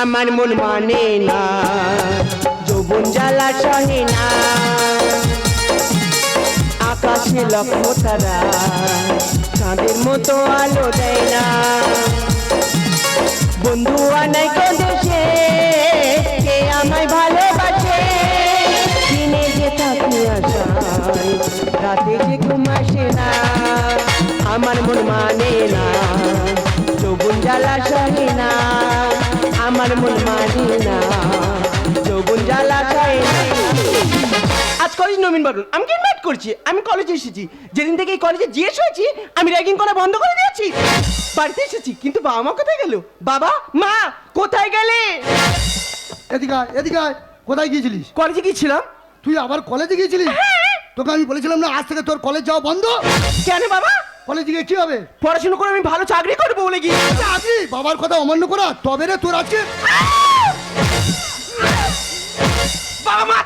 আমার মন মানে না। যৌবন জ্বালা সহে না। আকাশে লক্ষ তারা চাঁদের মতো আলো দেয় না। বন্ধু আনাই কো দেশে, কে আমায় ভালোবাসে? দিনে যে থাকি আশায়, রাতে যে ঘুম আসে না। আমার মন মানে না, যৌবন জ্বালা সহে না। আমার মন মানে না। যৌবন জ্বালা আজ কলেজ নবীন বরণ আমাকে ইনভাইট করছি? আমি কলেজে এসেছি। যেদিন থেকে এই কলেজে জিজ্ঞেস হয়েছি আমি র্যাগিং করা বন্ধ করে দিয়েছি। বাড়িতে এসেছি কিন্তু বাবা মা কোথায় গেল? বাবা মা কোথায় গেলে? এদিকে আয়, এদিকে আয়। কোথায় গিয়েছিলিস? কলেজে গিয়েছিলাম। তুই আবার কলেজে গিয়েছিলিস? তোকে আমি বলেছিলাম না আজ থেকে তোর কলেজ যাওয়া বন্ধ। কেন বাবা? কলেজে গিয়ে কি হবে? পড়াশোনা করে আমি ভালো চাকরি করব বলে গিয়ে। চাকরি? বাবার কথা অমান্য করা? তবে রে তোর আজকে বাবা মা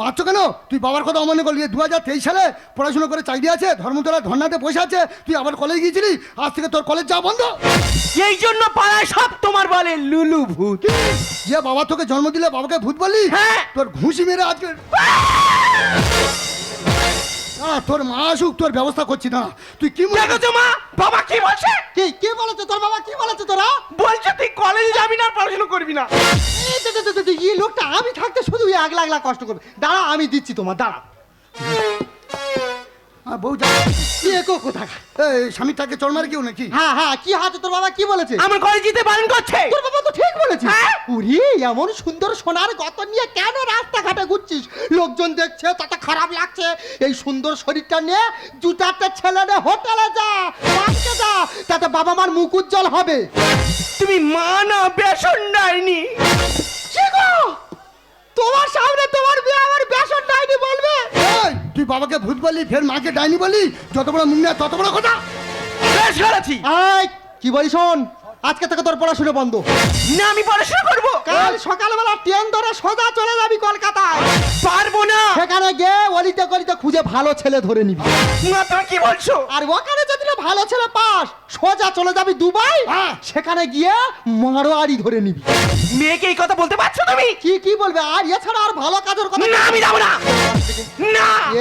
মারছো কেন? তুই বাবার কথা অমান্য করলি দু হাজার তেইশ সালে পড়াশোনা করে চাকরি আছে ধর্মতলা ধর্নাতে বসে আছে তুই আবার কলেজ গিয়েছিলি? আজ থেকে তোর কলেজ যাওয়া বন্ধ। এই জন্য পাড়ায় সব তোমার বলে লুলু ভূত। যে বাবা তোকে জন্ম দিলে বাবাকে ভূত বললি? হ্যাঁ। তোর ঘুষি মেরে আজকে তোর মা আসুক তোর ব্যবস্থা করছি না তুই কি বলছিস দেখেছ মা বাবা কি বলছে? কে কি বলেছে? তোর বাবা কি বলেছে তোরা? বলছে তুই কলেজে যাবি না আর পড়াশোনা করবি না। এই লোকটা আমি থাকতে শুধু আগলা আগলা কষ্ট করবে। দাঁড়া আমি দিচ্ছি তোমার দাঁড়া। হ্যাঁ, বউ যা। কি একো কোথায় এই স্বামীটাকে চড় মারে কেউ নাকি? হ্যাঁ হ্যাঁ কি হাতে তোর বাবা কি বলেছে? আমার যেতে বারণ করছে। তোর বাবা তো ঠিক বলেছে। হ্যাঁ? উরি এমন সুন্দর সোনার গত নিয়ে কেন রাস্তাঘাটে ঘুরছিস? লোকজন দেখছে তাতে খারাপ লাগছে। এই সুন্দর শরীরটা নিয়ে দু চারটে ছেলে হোটেলে যা যা তাতে বাবা মার মুখ উজ্জ্বল হবে। তুমি মা না বেসন ডাইনি। তোমার সামনে তোমার বিয়ে আমার বেসন ডাইনি বলবে? তুই বাবাকে ভূত বললি ফের মাকে ডাইনি বলি যত বড় মুখ নেয় তত বড় কথা? বেশ করেছি। এই কি বলি শোন? আজকে থেকে তোর পড়াশোনা বন্ধ। না আমি পড়াশোনা করব। কাল সকালবেলা ট্রেন ধরে সোজা চলে যাবি কলকাতায়। পারব না। সেখানে গিয়ে অলিতে গলিতে খুঁজে ভালো ছেলে ধরে নিবি। মা তুমি কি বলছো? আর ওখানে যদি না ভালো ছেলে পাস সোজা চলে যাবি দুবাই হ্যাঁ। সেখানে গিয়ে মারোয়ারি ধরে নিবি। মেয়েকে এই কথা বলতে পারছ তুমি? কি কি বলবে? আর এছাড়া আর ভালো কাজের কথা না আমি যাব না না।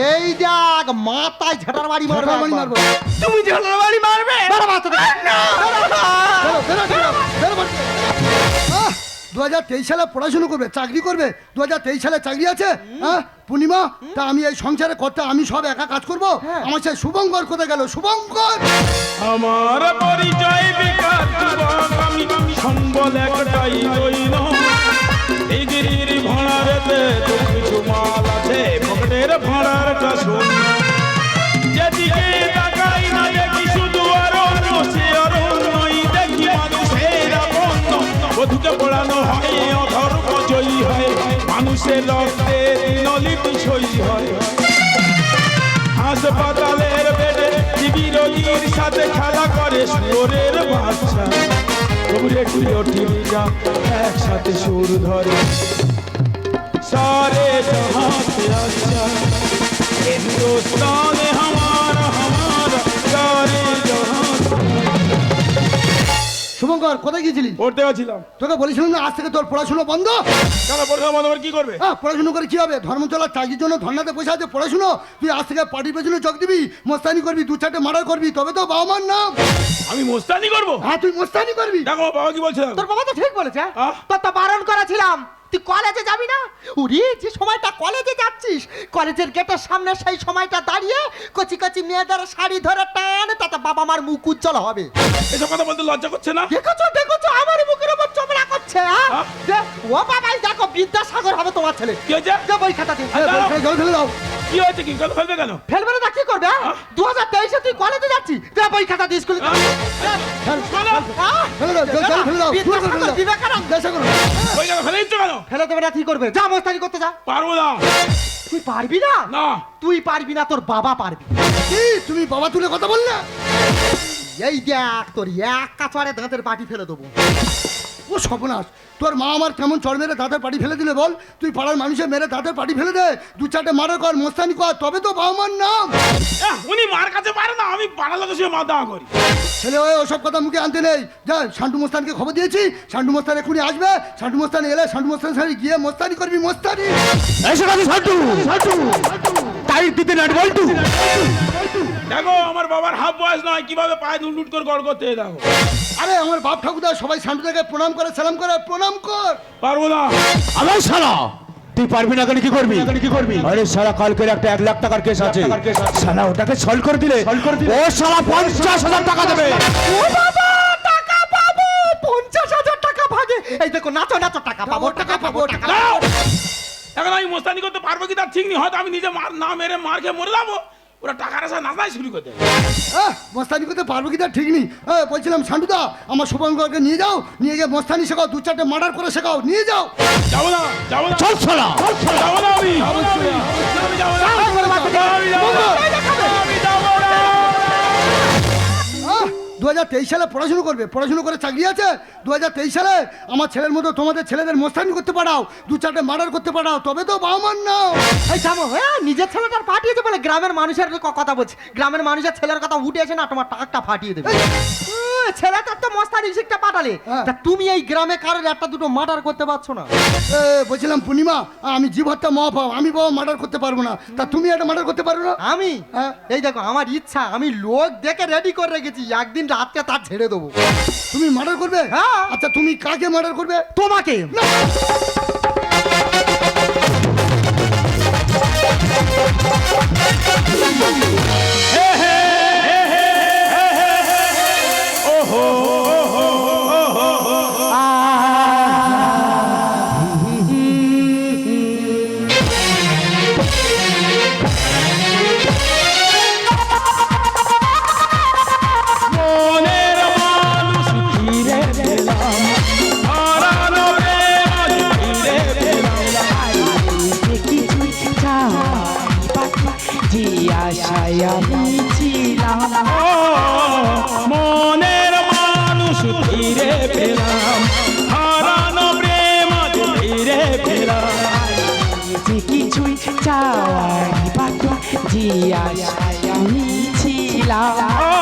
এই দেখ মাথায় ঝাটার বাড়ি মারবে ঝাঁটার বাড়ি। মারবো। তুমি ঝোলার বাড়ি মারবে বেরো। আহ, দু হাজার তেইশ সালে পড়াশুনো করবে চাকরি করবে দু হাজার তেইশ সালে চাকরি আছে হ্যাঁ পূর্ণিমা তা আমি এই সংসারে করতে আমি সব একা কাজ করব হ্যাঁ। আমার সেই শুভঙ্কর কোথায় গেল শুভঙ্কর আমার পরিচয় যুবক আমি সম্বল একটাই রইল এই গিরির ভাড়ারেতে তো কিছু মাল আছে পকেটের ভাড়ারটা শূন্য যেদিকে তাকাই না দেখি শুধু অরণ্য সে অরণ্যই দেখি মানুষের হয়, অধর্ম জয়ী হয়, মানুষের রক্তে নলিপি সই হয়। হাসপাতালের বেডে টিবি রোগীর সাথে খেলা করে সুরের বাচ্চা। তবু রেডিও টিভিটা একসাথে সুর ধরে। সারে জহাঁ সে হিন্দুস্তান হামারা হামারা সারে জহাঁ শুভঙ্কর কোথায় গিয়েছিলি? পড়তে গেছিলাম। তোকে বলেছিলাম না আজ থেকে তোর পড়াশুনো বন্ধ? কেন পড়াশোনা বন্ধ? করে কি করবে? হ্যাঁ পড়াশুনো করে কি হবে? ধর্মতলার চাকরির জন্য ধর্নাতে বসে আছে পড়াশুনো? তুই আজ থেকে পার্টির পেছনে যোগ দিবি মোস্তানি করবি দু চারটে মার্ডার করবি তবে তো বাবা মার নাম। আমি মোস্তানি করব? হ্যাঁ তুই মোস্তানি করবি। দেখো বাবা কি বলছে? তোর বাবা তো ঠিক বলেছে। আহ? তোর তো বারণ করেছিলাম। তুই কলেজে যাবি না? উরি যে সময়টা কলেজে যাচ্ছিস কলেজের গেটের সামনে সেই সময়টা দাঁড়িয়ে কচি কচি মেয়েদের শাড়ি ধরে টান তাতে বাবা মার মুখ উজ্জ্বল হবে। এসব কথা বলতে লজ্জা করছে না? দেখেছ দেখেছ আমার মুখের উপর চমড়া করছে হ্যাঁ? দে, ও বাবাই দেখো বিদ্যাসাগর হবে তোমার ছেলে। কি হয়েছে? দে বই খাতা দে হ্যাঁ, ফেলে- দাও কি হয়েছে কি? কেন ফেলবে কেন? ফেলবে না কি করবে দু হাজার তেইশে তুই কলেজে যাচ্ছিস? দে বই খাতা দিয়ে স্কুলে? ফেলে দাও দাও বিবেকানন্দ। দেশে যাবে ফেলে দিতে কেন ফেলে দেবে না কি করবে? যা মস্তানি করতে যা। পারব না। তুই পারবি না? না। তুই পারবি না তোর বাবা পারবি। কি? তুমি বাবা তুলে কথা বললে? এই দেখ তোর এক কাছাড়ে দাঁতের পাটি ফেলে দেবো। ও সর্বনাশ। তোর মা আমার কেমন চড় মেরে দাঁতের পাটি ফেলে দিলে বল? তুই পাড়ার মানুষের মেরে দাঁতের পাটি ফেলে দে। দু চারটে মারা কর মোস্তানি কর তবে তো বাবা মার নাম। উনি মার কাছে পারে না আমি পাড়া লোকের সঙ্গে মাথা করি। ছেলে ওই ওসব কথা মুখে আনতে নেই। যা শান্টু মোস্তানকে খবর দিয়েছি। শান্টু মোস্তান এক্ষুনি আসবে। শান্টু মোস্তান এলে শান্টু মোস্তানের সাথে গিয়ে মোস্তানি করবি মোস্তানি। এসে গেছে সান্টু টাইট দিতে নাট বল্টু। দেখো আমার বাবার হাফ বয়স নয় কীভাবে পায়ে লুট করে গড় করতে দেখো। আরে আমার বাপ ঠাকুরদা সবাই শান্টুদাকে প্রণাম করে সালাম করে প্রণাম কর। পারব না। আলাই শালা তুই পারবি না কেন কি করবি? কি করবি? আরে শালা কালকের একটা এক লাখ টাকার কেস আছে। শালা ওটাকে সলভ করে দিলে। ও শালা পঞ্চাশ হাজার টাকা দেবে। ও বাবা টাকা পাবো। পঞ্চাশ হাজার টাকা ভাগে। এই দেখো নাচো নাচো টাকা পাবো টাকা পাবো টাকা দাও। এখন আমি মোস্তানি করতে পারব কি তার ঠিক নেই? হয়তো আমি নিজে মার না মেরে মার খেয়ে মরে যাব। ওরা টাকার আসা নাচাই শুরু করতে। দেয় মস্তানি করতে পারব কি তার ঠিক নেই? হ্যাঁ বলছিলাম সান্ডুদা আমার শুভঙ্করকে নিয়ে যাও নিয়ে গিয়ে মস্তানি শেখাও দু চারটে মার্ডার করে শেখাও নিয়ে যাও। যাব না যাব না। চল ছড়া চল ছড়া যাব না। আমি আমি যাব না আমি। যাব না দু হাজার তেইশ সালে পড়াশুনো করবে। পড়াশুনো করে চাকরি আছে? দু হাজার তেইশ সালে আমার ছেলের মতো তোমাদের ছেলেদের মোস্তানি করতে পারাও দু চারটে মার্ডার করতে পারাও তবে তো বাবা মার নাও এই থামো হ্যাঁ নিজের ছেলেটার পাঠিয়েছে বলে গ্রামের মানুষের কথা বলছে। গ্রামের মানুষের ছেলের কথা উঠে এসে না তোমার টাকটা ফাটিয়ে দেবে। ছেলেটার তো মস্তানি শিখতে পাঠালে। হ্যাঁ। তা তুমি এই গ্রামে কারোর একটা দুটো মার্ডার করতে পারছ না? বলছিলাম পূর্ণিমা আমি জীব হত্যা মহাপাও আমি বাবা মার্ডার করতে পারব না। তা তুমি একটা মার্ডার করতে পারো না? আমি? হ্যাঁ। এই দেখো আমার ইচ্ছা আমি লোক দেখে রেডি করে রেখেছি একদিন রাতকে তার ছেড়ে দেবো। তুমি মার্ডার করবে? হ্যাঁ। আচ্ছা তুমি কাকে মার্ডার করবে? তোমাকে। মনের ও, মনের মানুষ ধীরে পেলাম। হারানো প্রেম ধীরে পেলাম। যে কিছুই চাওয়ার বাকি জিয়াশায় আমি ছিলাম।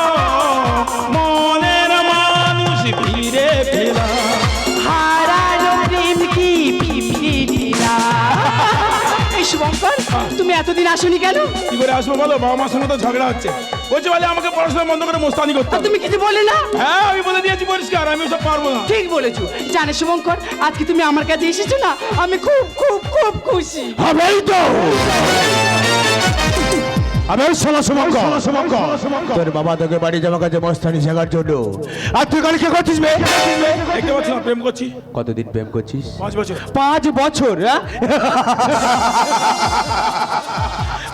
এতদিন আসনি কেন? কি করে আসব বলো? বাবা মার সঙ্গে তো ঝগড়া হচ্ছে। বলছে বলে আমাকে পড়াশোনা বন্ধ করে মোস্তানি করতে তুমি কিছু বলে না? হ্যাঁ আমি বলে দিয়েছি পরিষ্কার আমি সব পারব না। ঠিক বলেছ। জানে শুভঙ্কর আজকে তুমি আমার কাছে এসেছ না আমি খুব খুব খুব খুশি। হবেই তো। আবে শালা সুমঙ্গ। তোর বাবা তোকে বাড়ি যাওয়ার কাছে মস্তানি শেখার জন্য। আর তুই কাল করছিস বে? দেখতে পাচ্ছি না প্রেম করছি। কতদিন প্রেম করছিস? পাঁচ বছর। পাঁচ বছর হ্যাঁ?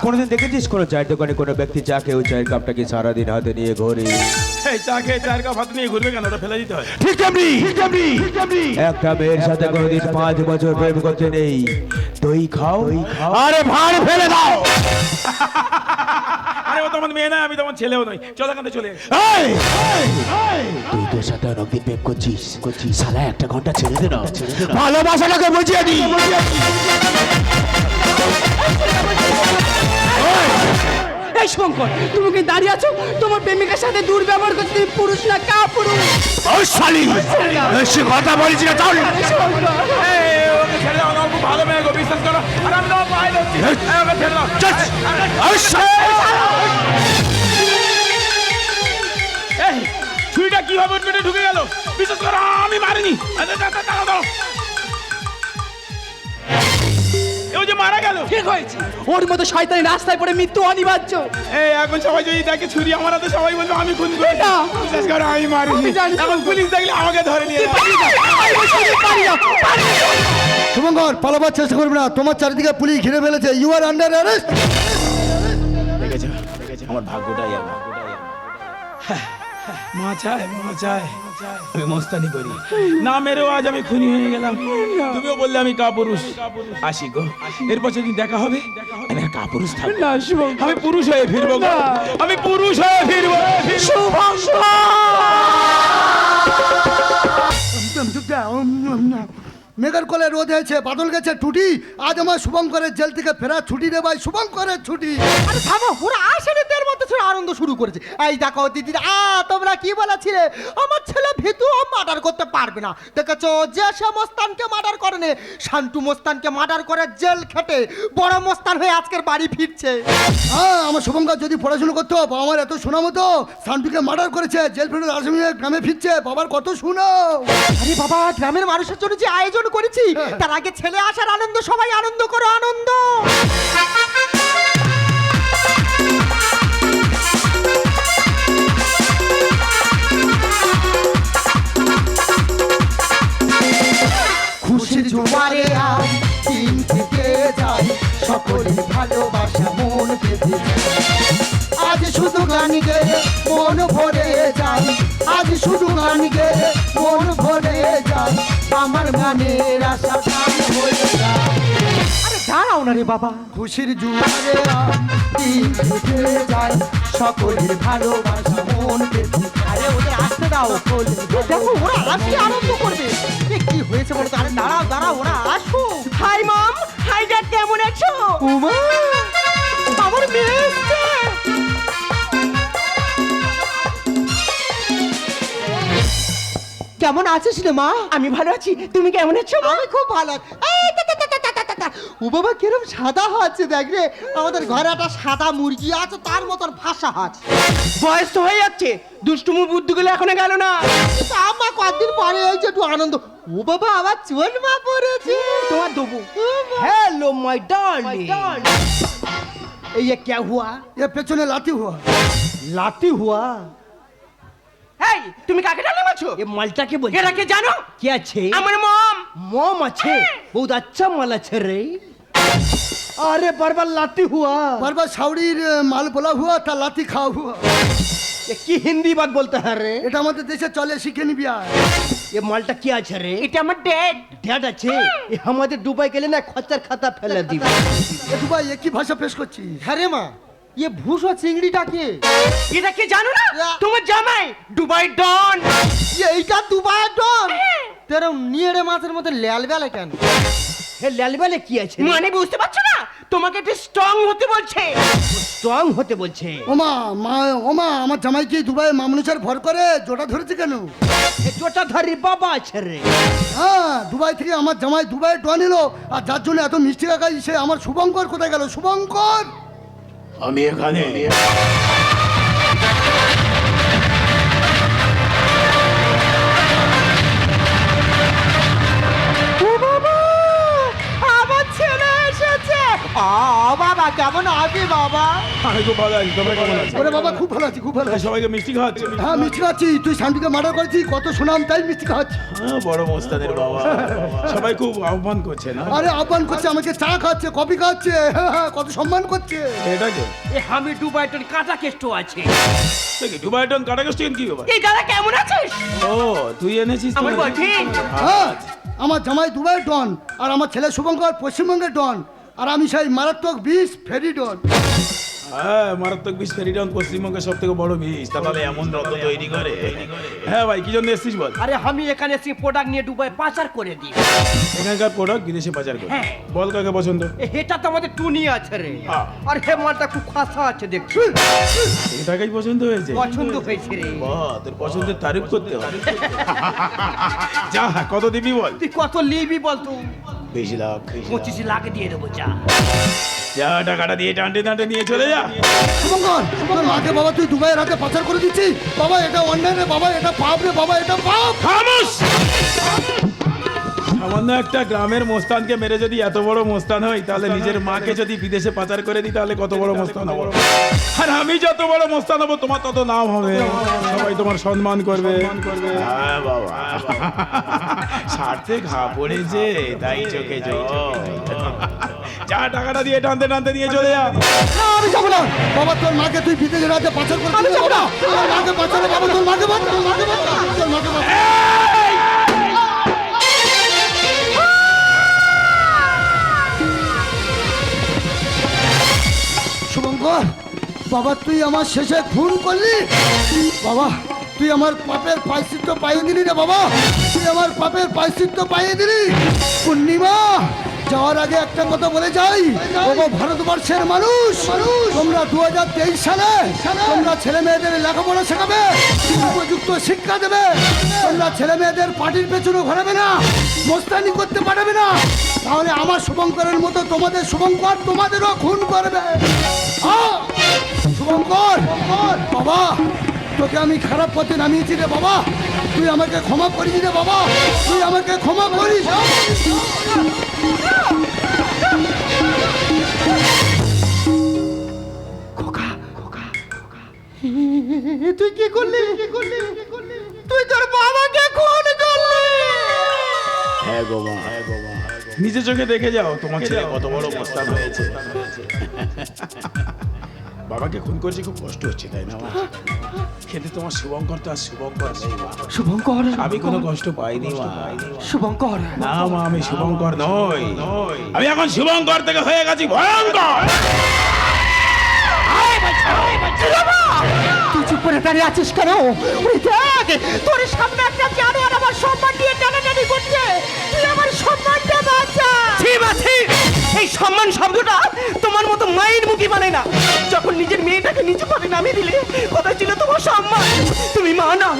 কোনোদিন দেখেছিস কোনো চায়ের দোকানে কোনো ব্যক্তি চা কেউ চায়ের কাপটাকে সারাদিন হাতে নিয়ে ঘোরে? চা খেয়ে চায়ের কাপ হাতে নিয়ে ঘুরবে কেন? ওটা ফেলে দিতে হয়। ঠিক তেমনি একটা মেয়ের সাথে কোনোদিন পাঁচ বছর প্রেম করতে নেই। দই খাও। আরে ভাড় ফেলে দাও। আরে ও তো আমার মেয়ে নয় আমি তখন ছেলেও নই। চল এখান থেকে চলে। তুই তোর সাথে অনেকদিন প্রেম করছিস? করছিস। সালা একটা ঘণ্টা ছেড়ে দে না। ভালোবাসাটাকে বুঝিয়ে দি এই শুভঙ্কর তুমি কি দাঁড়িয়ে আছো? তোমার প্রেমিকার সাথে দুর্ব্যবহার করছ তুমি পুরুষ না কা পুরুষ? ও শালি! বেশি কথা বলিস না তাহলে ভালো মেয়ে গো বিশ্বাস করো। আর আমি ছেড়ে দাও ছুরিটা কীভাবে ওর পেটে ঢুকে গেল? বিশ্বাস করো আমি মারিনি। দাঁড়াও, দাঁড়াও। এ যে মারা গেল ঠিক হয়েছে? ওর মতো শয়তানি রাস্তায় পড়ে মৃত্যু অনিবার্য। এই এখন সবাই যদি দেখে ছুরি আমার হাতে সবাই বলবে আমি খুন করি না। বিশ্বাস করো আমি জানি। এখন পুলিশ দেখলে আমাকে ধরে নিয়ে। শুভঙ্কর পালাবার চেষ্টা করবে না। তোমার চারিদিকে পুলিশ ঘিরে ফেলেছে। ইউ আর আন্ডার অ্যারেস্ট দেখেছ? দেখেছ? আমার ভাগ্যটাই আমার মা চায় মা চায় আমি মস্তানি করি না মেরেও আজ আমি খুনি হয়ে গেলাম তুমিও বললে আমি কাপুরুষ আসি গো এরপর যদি দেখা হবে আমি আর কাপুরুষ থাকব না আমি পুরুষ হয়ে ফিরবো গো। আমি পুরুষ হয়ে ফিরবো শুভঙ্কর। মেঘের কোলে রোদ হয়েছে বাদল গেছে টুটি আজ আমার শুভঙ্করের জেল থেকে ফেরা ছুটি রে ভাই শুভঙ্করের ছুটি। আরে থামো ওরা আনন্দ শুরু করেছে। এই দেখো দিদি আ তোমরা কি বলেছিলে? আমার ছেলে ভিতু মার্ডার করতে পারবে না। দেখেছ যে সে মোস্তানকে মার্ডার করেনি শান্টু মোস্তানকে মার্ডার করে জেল খেটে বড় মোস্তান হয়ে আজকের বাড়ি ফিরছে। হ্যাঁ আমার শুভঙ্কর যদি পড়াশোনা করতো বাবা আমার এত শোনা মতো শান্তিকে মার্ডার করেছে জেল ফেরত আসামি গ্রামে ফিরছে বাবার কত শুনো। আরে বাবা গ্রামের মানুষের জন্য যে আয়োজন করেছি তার আগে ছেলে আসার আনন্দ, সবাই আনন্দ করো, আনন্দ। খুশির জোয়ারে আজ দিন থেকে যায় সকলে ভালোবাসা মন আজ শুধু গান গেয়ে মন ভরে যায়, আজ শুধু গান গেয়ে মন ভরে আমার আশা হয়ে যায় আরে দাঁড়াও না রে বাবা। খুশির জুয়ারে দিন যায়। সকলের ভালোবাসা মন আরে ওদের আসতে দাও। দেখো ওরা আসি আনন্দ করবে। কি হয়েছে বলো তো? আরে দাঁড়াও দাঁড়াও ওরা আসো হাই মম হাই ড্যাড কেমন আছো? উমা! কেমন আছিস রে মা? আমি ভালো আছি। তুমি কেমন আছো আমি খুব ভালো ও বাবা কিরম সাদা হচ্ছে দেখ রে। আমাদের ঘরে একটা সাদা মুরগি আছে তার মতন ভাষা হাত। বয়স তো হয়ে যাচ্ছে। দুষ্টুমু বুদ্ধিগুলো এখনও গেল না। আমার কদিন পরে হয়েছে একটু আনন্দ। ও বাবা আবার চোল মা পড়েছে তোমার দবু। হ্যালো মাই ডার্লিং এই क्या হুয়া? এ পেছনে লাঠি হুয়া। লাঠি হুয়া? এই তুমি কাকে টানে মাছো এ মালটা কে বলছে। এরা কে জানো? কি আছে? আমার মম। মম আছে? হ্যাঁ। বহুত আচ্ছা মাল আছে রে। আরে বারবার লাতি হুয়া। বারবার সাউড়ির মাল বলা হুয়া তা লাতি খাওয়া হুয়া। কি হিন্দি বাদ বলতে হ্যাঁ রে? এটা আমাদের দেশে চলে শিখে নিবি আর। এ মালটা কি আছে রে? এটা আমার ড্যাড ড্যাড আছে? এ আমাদের দুবাই গেলে না খরচার খাতা ফেলে দিবে। দুবাই একই ভাষা পেশ করছিস? হ্যাঁ রে মা। ইয়ে ভুষো চিংড়িটা কে এটা কে জানো না তোমার জামাই দুবাই ডন এইটা দুবাই ডন তেরো নিয়েড়ে মাছের মধ্যে ল্যালবেলে কেন ল্যালবেলে কি আছে মানে বুঝতে পারছ না তোমাকে একটু স্ট্রং হতে বলছে স্ট্রং হতে বলছে ওমা মা ওমা আমার জামাইকে দুবাই মামনুসার ভর করে জোটা ধরেছে কেন জোটা ধরি বাবা আছে রে হ্যাঁ দুবাই থেকে আমার জামাই দুবাই ডন এলো আর যার জন্য এত মিষ্টি কাকা সে আমার শুভঙ্কর কোথায় গেল শুভঙ্কর おめえかねえ。বাবা কেমন আছি বাবা? ভালো বাবা খুব ভালো খুব ভালো সবাইকে মিষ্টি হ্যাঁ মিষ্টি খাচ্ছি তুই করেছিস কত সুনাম তাই মিষ্টি হ্যাঁ, বড় বাবা হ্যাঁ, হ্যাঁ, সবাই খুব করছে আরে করছে চা খাচ্ছে কফি কত সম্মান করছে। এ আমি কেষ্ট দাদা কেমন ও তুই এনেছিস আচ্ছা। হ্যাঁ আমার জামাই দুবাই ডন আর আমার ছেলে শুভঙ্কর পশ্চিমবঙ্গের ডন। আর আমি সেই মারাত্মক বিষ ফেরি ডন হ্যাঁ মারাত্মক বিষ ফেরিডন পশ্চিমবঙ্গের সব থেকে বড় বিষ। তা তাহলে এমন রত্ন তৈরি করে। হ্যাঁ ভাই কি জন্য এসছিস বল? আরে আমি এখানে এসে প্রোডাক্ট নিয়ে দুবাই পাচার করে দিই। এখানকার প্রোডাক্ট বিদেশে পাচার করে। হ্যাঁ। বল কাকে পছন্দ? এ এটা তো আমাদের টুনি আছে রে। আর হে মালটা খুব খাসা আছে দেখছি এটাকেই পছন্দ হয়েছে? পছন্দ হয়েছে রে। বাহ তোর পছন্দের তারিফ করতে হবে। যা কত দিবি বল? তুই কত লিবি বলতো বেশি লাখ পঁচিশ লাখ দিয়ে দেবো যা। যা টাকাটা দিয়ে টানতে টানতে নিয়ে চলে যা। শুভঙ্কর তোর মাকে বাবা তুই দুবাই রাতে পাচার করে দিচ্ছিস? বাবা এটা অন্যায় রে বাবা এটা পাপ রে বাবা এটা পাপ। খামোশ! সামান্য একটা গ্রামের মোস্তানকে মেরে যদি এত বড় মোস্তান হই তাহলে নিজের মাকে যদি বিদেশে পাচার করে দিই তাহলে কত বড় মোস্তান হব? আর আমি যত বড় মোস্তান হব তোমার তত নাম হবে। সবাই তোমার সম্মান করবে। হ্যাঁ স্বার্থে ঘা পড়েছে তাই চোখে যা টাকাটা দিয়ে টানতে টানতে নিয়ে চলে যা। আমি যাব না। বাবা তোর মাকে তুই বিদেশের হাতে পাচার করে আমি যাব না। তোর মাকে পাচার বাবা তোর মাকে তোর মাকে তোর মাকে বাঁচা শুভঙ্কর বাবা, তুই আমার শেষে খুন করলি? বাবা, তুই আমার পাপের পাইছিত্র পাইয়ে দিলি রে বাবা। তুই আমার পাপের পায়চিত্য পাইয়ে দিলি। যাওয়ার আগে একটা কথা বলে যাই। ভারতবর্ষের মানুষ, তোমরা দু হাজার তেইশ সালে তোমরা ছেলে মেয়েদের লেখাপড়া শেখাবে, উপযুক্ত শিক্ষা দেবে, তোমরা ছেলে মেয়েদের পার্টির পেছনে ঘোরাবে না, মোস্তানি করতে পারবে না। তাহলে আমার শুভঙ্করের মতো তোমাদের শুভঙ্কর তোমাদেরও খুন করবে! শুভঙ্কর, বাবা, তোকে আমি খারাপ পথে নামিয়েছি রে বাবা। তুই আমাকে ক্ষমা করিস রে বাবা। তুই আমাকে ক্ষমা করিস। তুই কি করলি? তুই তোর বাবাকে খুন করলি! হ্যাঁ গো মা। নিজে চোখে দেখে যাও তোমার ছেলে কত বড় প্রস্তাব হয়েছে বাবাকে খুন করছি খুব কষ্ট হচ্ছে তাই না? মা কিন্তু তোমার শুভঙ্কর তো আর শুভঙ্কর নেই মা। শুভঙ্কর? আমি কোনো কষ্ট পাইনি মা। শুভঙ্কর? না মা আমি শুভঙ্কর নই। আমি এখন শুভঙ্কর থেকে হয়ে গেছি ভয়ঙ্কর! তুই চুপ করে দাঁড়িয়ে আছিস কেন? ওই দেখ তোর সামনে একটা জানোয়ার আমার সম্মান দিয়ে টানাটানি করছে তুই আমার সম্মানটা বাঁচা। ঠিক আছে এই সম্মান শব্দটা তোমার মতো মায়ের মুখে মানে না। যখন নিজের মেয়েটাকে নিচু পদে নামিয়ে দিলে, কোথায় ছিল তোমার সম্মান। তুমি মা না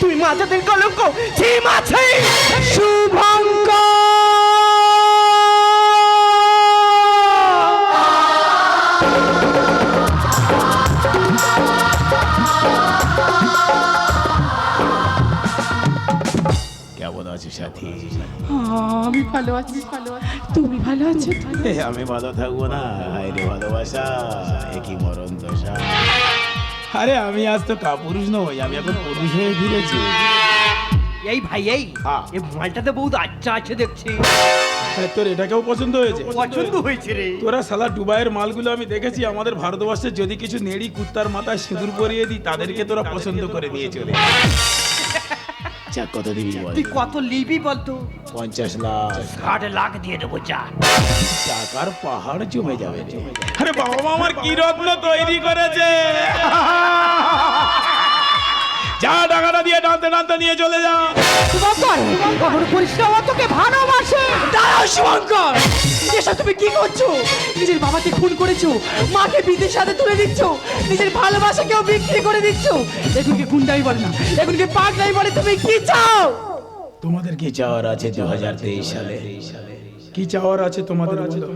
তুমি মাঝাদের কলঙ্ক। ঠিক আছে শুভঙ্কর। আমি ভালো আছি ভালো আছি। তুমি ভালো আছো? আমি ভালো থাকব না। হায় রে ভালোবাসা একই মরণ দশা। আরে আমি আজ তো কাপুরুষ নই আমি এখন পুরুষ হয়ে ফিরেছি। এই ভাই এই। এই মালটাতে বহুত আচ্ছা আছে দেখছি। আরে, তোর এটাকেও পছন্দ হয়েছে? পছন্দ হয়েছে রে। তোরা সালা দুবাইয়ের মালগুলো আমি দেখেছি আমাদের ভারতবর্ষে যদি কিছু নেড়ি কুত্তার মাথায় সিঁদুর পরিয়ে দিই তাদেরকে তোরা পছন্দ করে নিয়ে চলে যা কত দিবি বল তুই কত লিবি বলতো? পঞ্চাশ লাখ। ষাট লাখ দিয়ে দেবো যা। টাকার পাহাড় জমে যাবে আরে বাবা মা আমার কি রত্ন তৈরি করেছে? যা টাকাটা দিয়ে টানতে টানতে নিয়ে চলে যা। শুভঙ্কর আমার পরিশ্রম তোকে ভালোবাসে। দাঁড়াও শুভঙ্কর। এসব তুমি কি করছ? নিজের বাবাকে খুন করেছ মাকে বিদেশ সাথে তুলে দিচ্ছ নিজের ভালোবাসাকেও বিক্রি করে দিচ্ছ। এগুনকে গুন্ডাই বলে না এগুনকে পাগলাই বলে তুমি কি চাও? তোমাদের কি চাওয়ার আছে দু হাজার তেইশ সালে? কি চাওয়ার আছে তোমাদের বলো?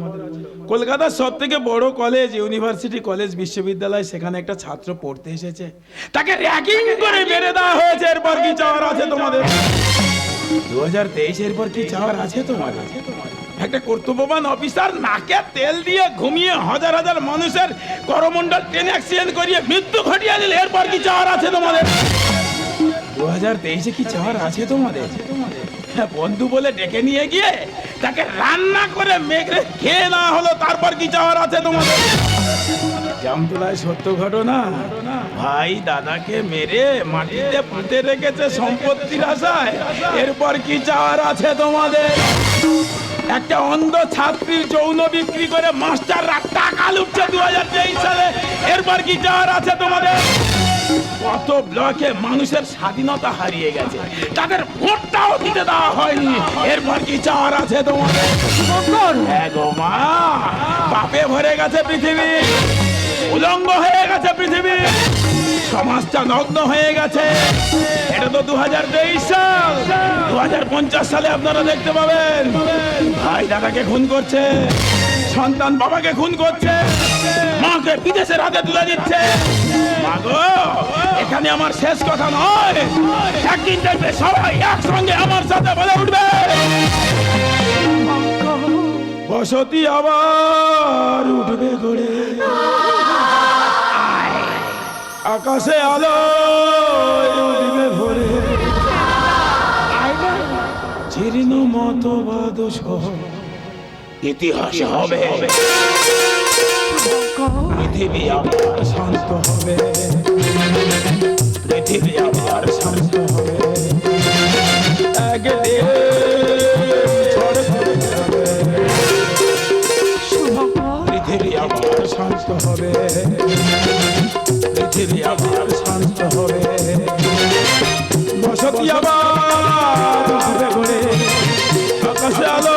কলকাতার সব থেকে বড় কলেজ ইউনিভার্সিটি কলেজ বিশ্ববিদ্যালয়, সেখানে একটা ছাত্র পড়তে এসেছে। তাকে র্যাগিং করে মেরে দেওয়া হয়েছে, এরপর কি চাওয়ার আছে তোমাদের? দু হাজার তেইশের পর কি চাওয়ার আছে তোমাদের? একটা কর্তব্যবান অফিসার নাকে তেল দিয়ে ঘুমিয়ে হাজার হাজার মানুষের করমণ্ডল ট্রেন অ্যাক্সিডেন্ট করিয়ে মৃত্যু ঘটিয়ে দিলে, এরপর কি চাওয়ার আছে তোমাদের? দু হাজার তেইশে কি চাওয়ার আছে তোমাদের? বন্ধু বলে ডেকে নিয়ে গিয়ে তাকে রান্না করে মেঘরে খেয়ে না হলো, তারপর কি চাওয়ার আছে তোমাদের? জামতলায় সত্য ঘটনা। ভাই দাদাকে মেরে মাটিতে পুঁতে রেখেছে সম্পত্তির আশায়। এরপর কি চাওয়ার আছে তোমাদের? একটা অন্ধ ছাত্রীর যৌন বিক্রি করে মাস্টাররা টাকা লুটছে দু হাজার তেইশ সালে। এরপর কি চাওয়ার আছে তোমাদের? কত ব্লকে মানুষের স্বাধীনতা হারিয়ে গেছে। তাদের ভোটটাও দিতে দেওয়া হয়নি। এরপর কি চাওয়ার আছে তোমাদের? হ্যাঁ মা। পাপে ভরে গেছে পৃথিবী। উলঙ্গ হয়ে গেছে পৃথিবী। সমাজটা নগ্ন হয়ে গেছে। এটা তো দু হাজার তেইশ সাল। দু হাজার পঞ্চাশ সালে আপনারা দেখতে পাবেন। ভাই দাদাকে খুন করছে। সন্তান বাবাকে খুন করছে। মাকে বিদেশের হাতে তুলে দিচ্ছে। এখানে আমার শেষ কথা নয়। একদিন দেখবে সবাই একসঙ্গে আমার সাথে বলে উঠবে। বসতি আবার উঠবে গড়ে। আকাশে আলো উঠবে ভরে। জীর্ণ মতবাদ সহ ইতিহাস হবে। পৃথিবী আবার শান্ত হবে। পৃথিবী আবার শান্ত হবে। একদিন পৃথিবী আবার শান্ত হবে। পৃথিবী আবার শান্ত হবে। বসতি আবার আকাশে আলো।